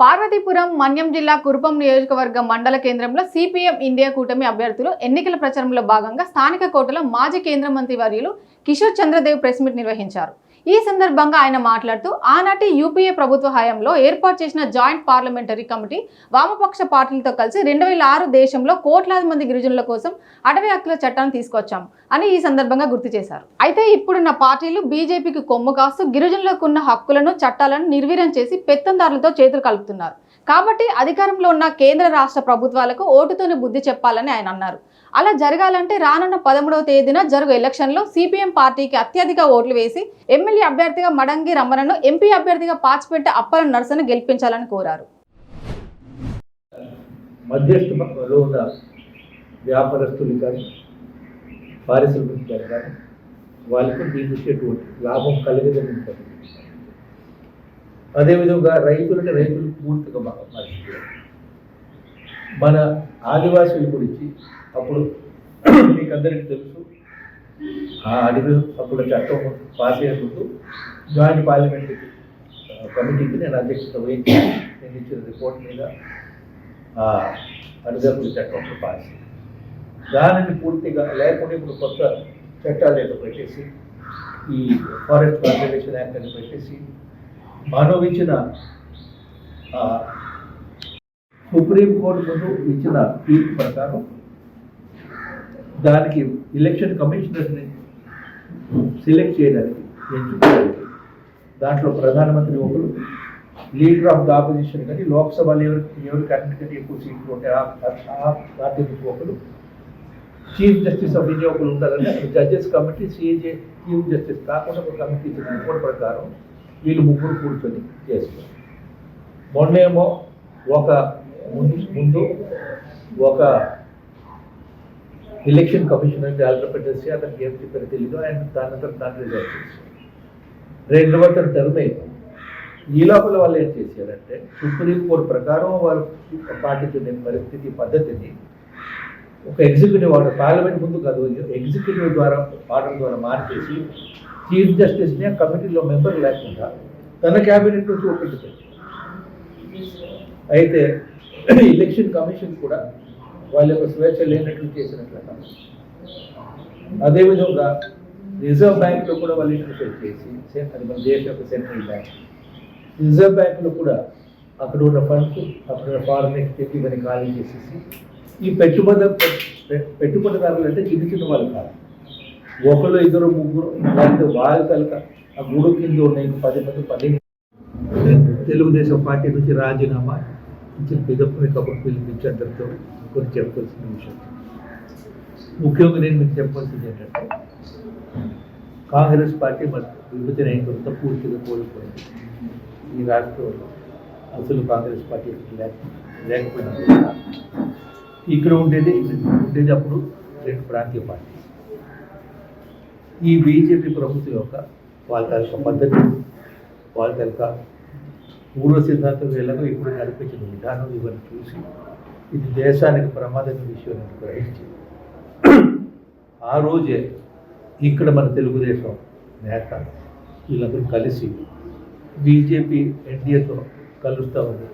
పార్వతీపురం మన్యం జిల్లా కురుపం నియోజకవర్గ మండల కేంద్రంలో సిపిఎం ఇండియా కూటమి అభ్యర్థులు ఎన్నికల ప్రచారంలో భాగంగా స్థానిక కోటలో మాజీ కేంద్ర మంత్రి వర్యులు కిషోర్ చంద్రదేవ్ ప్రెస్ మీట్ నిర్వహించారు. ఈ సందర్భంగా ఆయన మాట్లాడుతూ ఆనాటి యూపీఏ ప్రభుత్వ హయాంలో ఏర్పాటు చేసిన జాయింట్ పార్లమెంటరీ కమిటీ వామపక్ష పార్టీలతో కలిసి రెండు వేల ఆరు దేశంలో కోట్లాది మంది గిరిజనుల కోసం అటవీ హక్కుల చట్టాన్ని తీసుకొచ్చాం అని ఈ సందర్భంగా గుర్తు చేశారు. అయితే ఇప్పుడున్న పార్టీలు బీజేపీకి కొమ్ము కాస్తూ గిరిజనులకు ఉన్న హక్కులను చట్టాలను నిర్వీర్యం చేసి పెత్తందారులతో చేతులు కలుపుతున్నారు. కాబట్టి అధికారంలో ఉన్న కేంద్ర రాష్ట్ర ప్రభుత్వాలకు ఓటుతోనే బుద్ధి చెప్పాలని ఆయన అన్నారు. అలా జరగాలంటే రానున్న పదమూడవ తేదీన జరుగు ఎలక్షన్లో సిపిఎం పార్టీకి అత్యధిక ఓట్లు వేసి ఎమ్మెల్యే అభ్యర్థిగా మడంగి రమణను ఎంపీ అభ్యర్థిగా పాచిపెట్టి అప్పల నర్సను గెలిపించాలని కోరారు. మధ్యస్థలో ఉన్న వ్యాపారస్తులు కానీ పారిశ్రామికలు కానీ వాళ్ళకి దీని వచ్చేటువంటి లాభం కలిగదని ఉంటుంది అదేవిధంగా రైతులంటే రైతులు పూర్తిగా మ- మన ఆదివాసుల గురించి అప్పుడు మీకు అందరికీ తెలుసు. ఆ అడవి అప్పుడు చట్టం పాస్ అయ్యే జాయింట్ పార్లమెంట్ కమిటీకి నేను అధ్యక్షత వహించి నేను ఇచ్చిన రిపోర్ట్ మీద ఆ అడగపుల చట్టం పాస్ దానిని పూర్తిగా లేకుండా ఇప్పుడు కొత్త చట్టాలు ఏదో పెట్టేసి ఈ ఫారెస్ట్ కన్జర్వేషన్ యాక్ట్ అని పెట్టేసి మనం సుప్రీం కోర్టు ముందు ఇచ్చిన తీర్పు ప్రకారం దానికి ఎలక్షన్ కమిషనర్ని సెలెక్ట్ చేయడానికి ఎంచుకోవడానికి దాంట్లో ప్రధానమంత్రి ఒకరు లీడర్ ఆఫ్ ద ఆపోజిషన్ కానీ లోక్సభలో ఎవరికి ఎవరికి అన్నిటికంటే ఎక్కువ సీట్లు ఉంటాయి ఆ- పార్టీ నుంచి ఒకరు. చీఫ్ జస్టిస్ ఆఫ్ ఇండియా ఒకరు ఉంటారంటే judges committee CJI chief justice కాకుండా ఒక కమిటీ ఇచ్చిన రిపోర్ట్ ప్రకారం వీళ్ళు ముగ్గురు కూర్చొని చేస్తారు మొన్నేమో ఒక ముందు ముందు ఒక ఎలక్షన్ కమిషన్ ఆల్టర్ పెట్టేసి అతనికి ఏం చెప్పారో తెలీదు. ఆయన దాని అంతా దాన్ని రిజర్వ్ చేశారు? రెండవ తన టర్మ్ అయిపోయింది. ఈ లోపల వాళ్ళు ఏం చేశారంటే సుప్రీంకోర్టు ప్రకారం వారు పాటించిన పరిస్థితి పద్ధతిని ఒక ఎగ్జిక్యూటివ్ ఆర్డర్ పార్లమెంట్ ముందు కాదు ఎగ్జిక్యూటివ్ ద్వారా ఆర్డర్ ద్వారా మార్చేసి చీఫ్ జస్టిస్ని ఆ కమిటీలో మెంబర్ లేకుండా తన క్యాబినెట్ నుంచి ఒప్పించారు అయితే ఎలక్షన్ కమిషన్ కూడా వాళ్ళ యొక్క స్వేచ్ఛ లేనట్లు చేసినట్లట. అదేవిధంగా రిజర్వ్ బ్యాంక్లో కూడా వాళ్ళు ఇంటర్ఫేర్ చేసి అది మన దేశ యొక్క సెంట్రల్ బ్యాంక్ రిజర్వ్ బ్యాంక్లో కూడా అక్కడ ఉన్న ఫండ్స్ అక్కడ ఉన్న ఫారెన్ ఎక్స్చేంజ్ ఇవన్నీ ఖాళీ చేసేసి ఈ పెట్టుబడి పెట్టుబడిదారులు అంటే చిన్న చిన్న వాళ్ళు కాదు. ఒకరు ఇద్దరు ముగ్గురు లేకపోతే వాళ్ళు కనుక ఆ గుడు కింద ఉన్న పది మంది పది తెలుగుదేశం పార్టీ నుంచి రాజీనామా కొంచెం పిదప్పు మీకు అప్పుడు పిలిపించేంతటితో కొన్ని చెప్పాల్సిన విషయం. ముఖ్యంగా నేను మీకు చెప్పాల్సింది ఏంటంటే కాంగ్రెస్ పార్టీ మరి విభజన అయిన తర్వాత పూర్తిగా కోల్పోయింది. ఈ రాష్ట్రంలో అసలు కాంగ్రెస్ పార్టీ లేక లేకపోయినా ఇక్కడ ఉండేది ఉండేది అప్పుడు రెండు ప్రాంతీయ పార్టీ ఈ బీజేపీ ప్రభుత్వం యొక్క వాళ్ళ తాలూకా పద్ధతి వాళ్ళ తాలూకా పూర్వ సిద్ధాంతం వేళకు ఇప్పుడు నడిపించిన విధానం ఇవన్నీ చూసి ఇది దేశానికి ప్రమాదమైన విషయం గ్రహించి ఆ రోజే ఇక్కడ మన తెలుగుదేశం నేత వీళ్ళందరూ కలిసి బీజేపీ ఎన్డీఏతో కలుస్తామని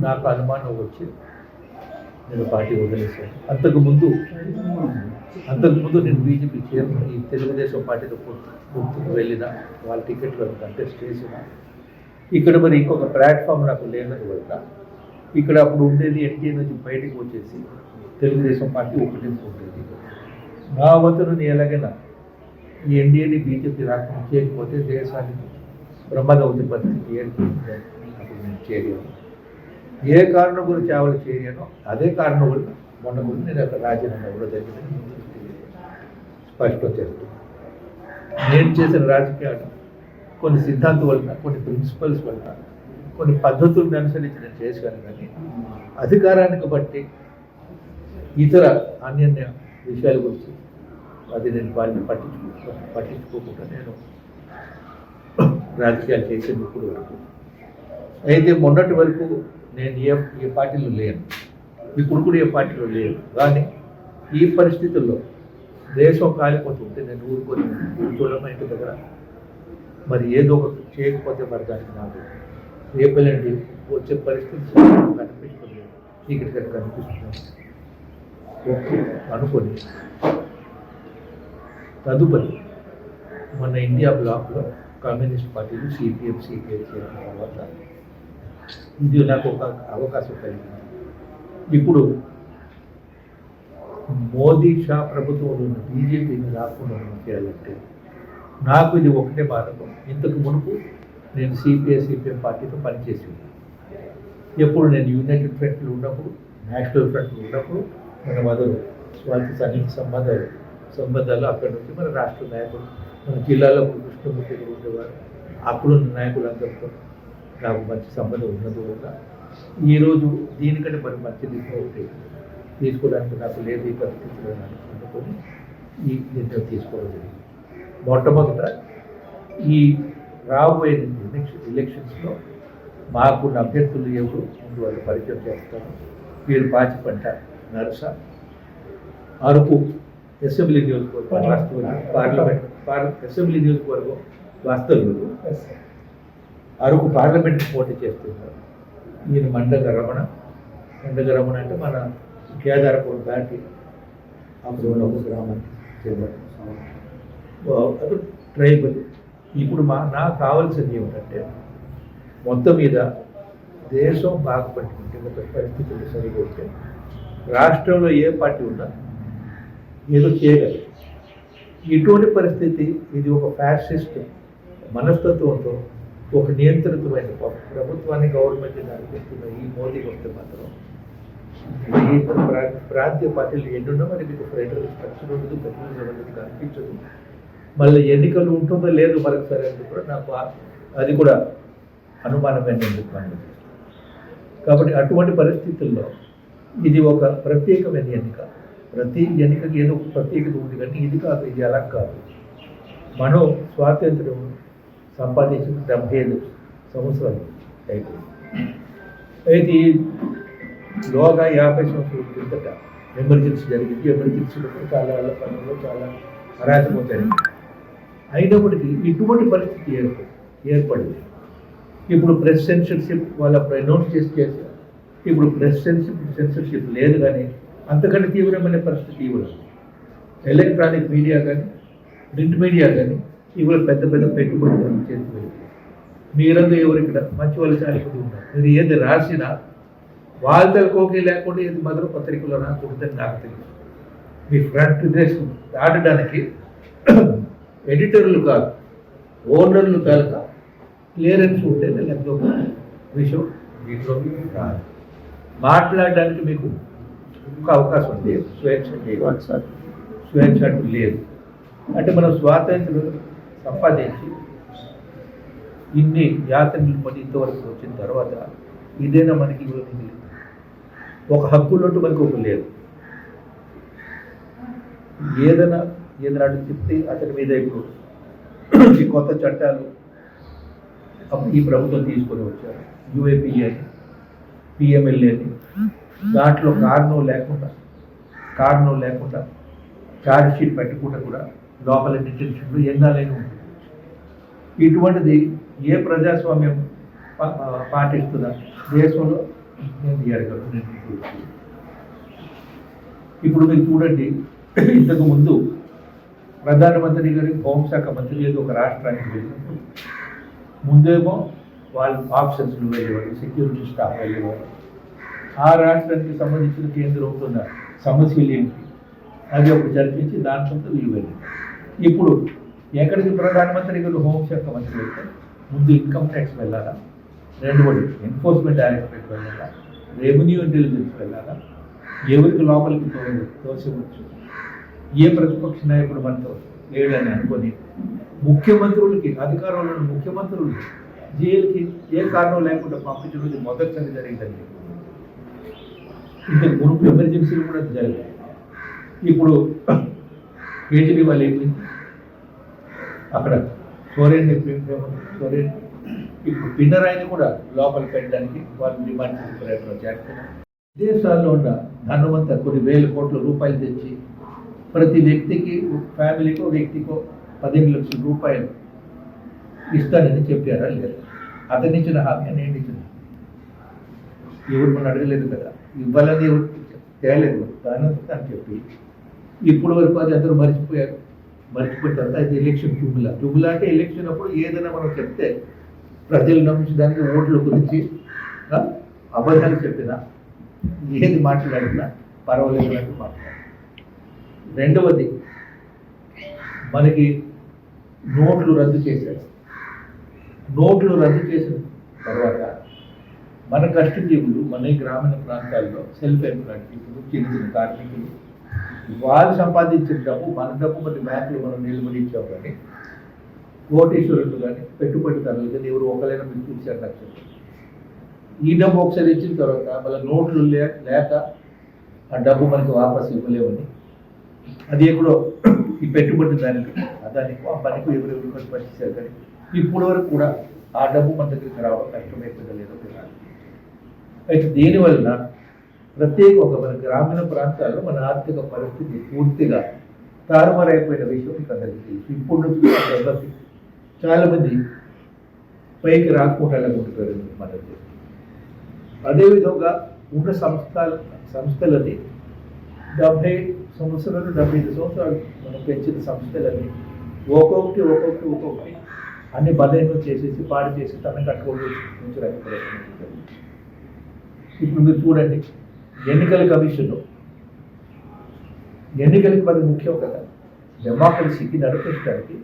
నాకు అనుమానం వచ్చి నేను పార్టీ వదిలేశాను. అంతకుముందు అంతకుముందు నేను బీజేపీ చైర్మన్ ఈ తెలుగుదేశం పార్టీతో గుర్తుకు వెళ్ళిన వాళ్ళ టికెట్లు కంటెస్ట్ చేసిన ఇక్కడ మరి ఇంకొక ప్లాట్ఫామ్ నాకు లేనందు వల్ల ఇక్కడ అప్పుడు ఉండేది ఎన్టీఏ నుంచి బయటకు వచ్చేసి తెలుగుదేశం పార్టీ ఒకటి ఉండేది. నా వంతును నేను ఎలాగైనా ఈ ఎన్డీఏని బీజేపీ రాకుండా చేయకపోతే దేశానికి ప్రమాదం అవుతుంది పరిస్థితి ఏంటి అప్పుడు నేను చేరాను ఏ కారణం గురించి ఆవిడ చేయను అదే కారణం వల్ల మొన్న గురించి నేను అక్కడ రాజీనామా కూడా జరిగింది. స్పష్టం చేస్తున్నాను నేను చేసిన రాజకీయాలు కొన్ని సిద్ధాంతం వలన కొన్ని ప్రిన్సిపల్స్ వలన కొన్ని పద్ధతులను అనుసరించి నేను చేశాను కానీ అధికారానికి బట్టి ఇతర అన్యన్య విషయాల గురించి అది నేను వారిని పట్టించుకో పట్టించుకోకుండా నేను రాజకీయాలు చేసేది ఇప్పుడు వరకు. అయితే మొన్నటి వరకు నేను ఏ ఏ పార్టీలో లేను. మీ కొడుకుడు ఏ పార్టీలో లేను. కానీ ఈ పరిస్థితుల్లో దేశం కాలిపోతుంటే నేను ఊరుకొని కూర్చోవడం ఇంటి దగ్గర. మరి ఏదో ఒకటి చేయకపోతే మరి దానికి నాకు రేపల్లండి వచ్చే పరిస్థితి కనిపిస్తుంది చీకటి కనిపిస్తుంది. ఓకే అనుకొని తదుపరి మన ఇండియా బ్లాక్లో కమ్యూనిస్ట్ పార్టీలు సిపిఎం సిపిఐ చేసిన తర్వాత ఇది నాకు ఒక అవకాశం కలిగింది. ఇప్పుడు మోదీ షా ప్రభుత్వంలో ఉన్న బీజేపీని రాకుండా మనం చేయాలంటే నాకు ఇది ఒకటే మార్గం ఇంతకు మునుపు నేను సిపిఐ సిపిఎం పార్టీతో పనిచేసి ఉన్నాను ఎప్పుడు నేను యునైటెడ్ ఫ్రంట్లు ఉన్నప్పుడు నేషనల్ ఫ్రంట్లు ఉన్నప్పుడు మన మొదలు స్వాతి సన్నిహిత సంబంధాలు సంబంధాలు అక్కడి నుంచి మన రాష్ట్ర నాయకులు మన జిల్లాలో కృష్ణమూర్తి ఉండేవారు. అప్పుడున్న నాయకులందరితో నాకు మంచి సంబంధం ఉన్నది వల్ల ఈరోజు దీనికంటే మరి మంచి దిశ ఒకటి. తీసుకోవడానికి నాకు లేదు ఈ పరిస్థితిలో అనుకుని ఈ నిర్ణయం తీసుకోవడం జరిగింది. మొట్టమొదట ఈ రాబోయే ఎలక్షన్ ఎలక్షన్స్లో మాకున్న అభ్యర్థులు ఎవరు? ముందు వాళ్ళు పరిచయం చేస్తాను వీరు పాచిపంట నరస. అరకు అసెంబ్లీ నియోజకవర్గం వాస్తవులు పార్లమెంట్ పార్- అసెంబ్లీ నియోజకవర్గం వాస్తవులు అరకు పార్లమెంట్ పోటీ చేస్తున్నారు. ఈయన మండగ రమణ. మండగ రమణ అంటే మన కేదారపురం దాటి అప్పుడు ఉన్న ఒక గ్రామానికి చెందారు అతను ట్రైబల్ ఇప్పుడు మా నాకు కావాల్సింది ఏమిటంటే మొత్తం మీద దేశం బాగుపట్టుకుంటే ఒక పరిస్థితులు సరిపోతే రాష్ట్రంలో ఏ పార్టీ ఉన్నా ఏదో చేయగలరు ఇటువంటి పరిస్థితి ఇది ఒక ఫ్యాసిస్ట్ మనస్తత్వంతో ఒక నియంత్రితమైన ప- ప్రభుత్వాన్ని గవర్నమెంట్ నడిపిస్తున్న ఈ మోదీ వస్తే మాత్రం ఈ ప్రాంతీయ పార్టీలు ఎన్నున్నా మరి మీకు ఫెడరల్ స్ట్రక్చర్ ఉండదు ఫెడరల్ అనేది కనిపించదు మళ్ళీ ఎన్నికలు ఉంటుందో లేదు మరొక సరే అని కూడా నాకు అది కూడా అనుమానమైన ఎందుకు కాబట్టి అటువంటి పరిస్థితుల్లో ఇది ఒక ప్రత్యేకమైన ఎన్నిక. ప్రతి ఎన్నికకి ఏదో ఒక ప్రత్యేకత ఉంది కానీ ఇది కాదు ఇది అలా కాదు. మనం స్వాతంత్రం సంపాదించిన డెబ్బై ఐదు సంవత్సరాలు అయిపోయింది. అయితే లోగా యాభై సంవత్సరాల కిందట ఎమర్జెన్సీ జరిగింది. ఎమర్జెన్సీలో చాలా వాళ్ళ పనుల్లో చాలా అరాచకం జరిగింది అయినప్పటికీ ఇటువంటి పరిస్థితి ఏర్పడి ఏర్పడింది. ఇప్పుడు ప్రెస్ సెన్సర్షిప్ వాళ్ళ అనౌన్స్ చేసి చేశారు. ఇప్పుడు ప్రెస్ సెన్సర్షిప్ సెన్సర్షిప్ లేదు కానీ అంతకంటే తీవ్రమైన పరిస్థితి ఇవ్వలేదు ఎలక్ట్రానిక్ మీడియా కానీ ప్రింట్ మీడియా కానీ ఇవాళ పెద్ద పెద్ద పెట్టుబడులు చేసి మీరందరూ ఎవరు ఇక్కడ? మంచి వాళ్ళు చాలా ఉన్నారు. మీరు ఏది రాసినా వాళ్ళ కోకి లేకుండా ఏది మధుర పత్రికలో రాకూడదని నాకు తెలుసు. మీ ఫ్రంట్ డ్రెస్ దాటడానికి ఎడిటర్లు కాదు ఓనర్లు కనుక క్లియరెన్స్ ఉంటేనే లేకపోతే ఒక విషయం దీంట్లో మాట్లాడడానికి మీకు ఒక అవకాశం ఉంది స్వేచ్ఛ లేదు. స్వేచ్ఛ అంటూ లేదు. అంటే మనం స్వాతంత్రం సంపాదించి ఇన్ని యాత్రలు పడి ఇంతవరకు వచ్చిన తర్వాత ఇదేనా మనకి మిగిలింది ఒక హక్కులంటూ మనకు ఒక లేదు. ఏదైనా ఏదైనా చెప్తే అతని మీద ఇప్పుడు ఈ కొత్త చట్టాలు అప్పుడు ఈ ప్రభుత్వం తీసుకొని వచ్చారు. యుఏపీ అని పిఎంఎల్ఏ అని. దాంట్లో కారణం లేకుండా కారణం లేకుండా ఛార్జ్ షీట్ పెట్టకుండా కూడా లోపల డిటెన్షన్లు ఎన్నాలైనా ఉంటుంది ఇటువంటిది ఏ ప్రజాస్వామ్యం పాటిస్తుందా? దేశంలో నేను అడగను నేను ఇప్పుడు మీరు చూడండి ఇంతకు ముందు ప్రధానమంత్రి గారి హోంశాఖ మంత్రి లేదు ఒక రాష్ట్రానికి వెళ్ళినప్పుడు ముందేమో వాళ్ళు ఆప్షన్స్లు వెళ్ళేవారు సెక్యూరిటీ స్టాఫ్ వెళ్ళేవారు ఆ రాష్ట్రానికి సంబంధించిన కేంద్రం అవుతున్న సమస్యలు ఏంటి? అది ఒకటి చర్చించి దాంట్లో వీళ్ళు వెళ్ళారు. ఇప్పుడు ఎక్కడికి ప్రధానమంత్రి గారు హోంశాఖ మంత్రి వెళ్తే ముందు ఇన్కమ్ ట్యాక్స్ వెళ్ళాలా? రెండవది ఎన్ఫోర్స్మెంట్ డైరెక్టరేట్ వెళ్ళాలా? రెవెన్యూ ఇంటెలిజెన్స్ వెళ్ళాలా? ఎవరికి లోపలికి తోచవచ్చు ఏ ప్రతిపక్ష నాయకుడు మనతో లేడని అనుకొని ముఖ్యమంత్రులకి అధికారంలో ఉన్న ముఖ్యమంత్రులు జైలుకి ఏ కారణం లేకుండా పంపించడం మొదటిసారి జరిగిందండి ఇంతకు మునుపు ఎమర్జెన్సీలు కూడా జరిగాయి. ఇప్పుడు కేజ్రీవాల్ అయిపోయింది. అక్కడ సోరేన్ సోరేన్ ఇప్పుడు పిన్నరాయిని కూడా లోపల పెట్టడానికి వాళ్ళు డిమాండ్ చేసే ప్రయత్నం చేస్తున్నారు విదేశాల్లో ఉన్న ధనవంత కొన్ని వేల కోట్ల రూపాయలు తెచ్చి ప్రతి వ్యక్తికి ఫ్యామిలీకో వ్యక్తికో పదిహేను లక్షల రూపాయలు ఇస్తానని చెప్పారా? లేదా. అతని ఇచ్చిన హామీ నేను ఇచ్చిన ఎవరు మనం అడగలేదు కదా? ఇవ్వాలని ఎవరు తేలేదు దాని అని చెప్పి. ఇప్పుడు వరకు అది అందరూ మర్చిపోయారు. మర్చిపోయిన తర్వాత అది ఎలక్షన్ జుమ్లా జుమ్లా అంటే ఎలక్షన్ అప్పుడు ఏదైనా మనం చెప్తే ప్రజలు నమ్మించడానికి ఓట్ల గురించి అబద్ధాలు చెప్పినా ఏది మాట్లాడినా పర్వాలేదు అన్నట్టు మాట్లాడారు. రెండవది మనకి నోట్లు రద్దు చేశారు. నోట్లు రద్దు చేసిన తర్వాత మన కష్టజీవులు మన ఈ గ్రామీణ ప్రాంతాల్లో సెల్ఫ్ ఎంప్లాయిడ్ పీపుల్ చిన్న చిన్న కార్మికులు వాళ్ళు సంపాదించిన డబ్బు మన డబ్బు మన బ్యాంకులు మనం నిలబడి ఇచ్చాం కానీ కోటేశ్వరులు కానీ పెట్టుబడిదారులు కానీ ఎవరు ఒకరైనా మీరు చూశారు నాకు ఈ డబ్బు ఒకసారి ఇచ్చిన తర్వాత మళ్ళీ నోట్లు లేక ఆ డబ్బు మనకి వాపస్ ఇవ్వలేమని అది ఎక్కడో ఈ పెట్టుబడి దానికి దానికి ఆ పనికి ఎవరెవరు ఖర్చు పనిచేశారు కానీ ఇప్పటి వరకు కూడా ఆ డబ్బు మన దగ్గరికి రావడం కష్టమైపోయిందో లేదో తెలియాలి అయితే దీనివల్ల ప్రత్యేక ఒక మన గ్రామీణ ప్రాంతాల్లో మన ఆర్థిక పరిస్థితి పూర్తిగా తారుమారైపోయిన విషయం మీకు అందరికీ తెలుసు. ఇప్పుడు నుంచి చాలామంది పైకి రాకుండా ఉంటున్నారు మన అదేవిధంగా ఉన్న సంస్థ సంస్థలని డెబ్బై సంవత్సరాలు డెబ్బై ఐదు సంవత్సరాలు మనం పెంచిన సంస్థలని ఒక్కొక్కటి ఒక్కొక్కటి ఒక్కొక్కటి అన్ని బలహీనం చేసేసి పాడు చేసి తనని కట్టుకోవడం ఉంచడానికి ప్రయత్నం ఇప్పుడు మీరు చూడండి ఎన్నికల కమిషన్ ఎన్నికలకి మరి ముఖ్యం కదా డెమోక్రసీకి నడిపించడానికి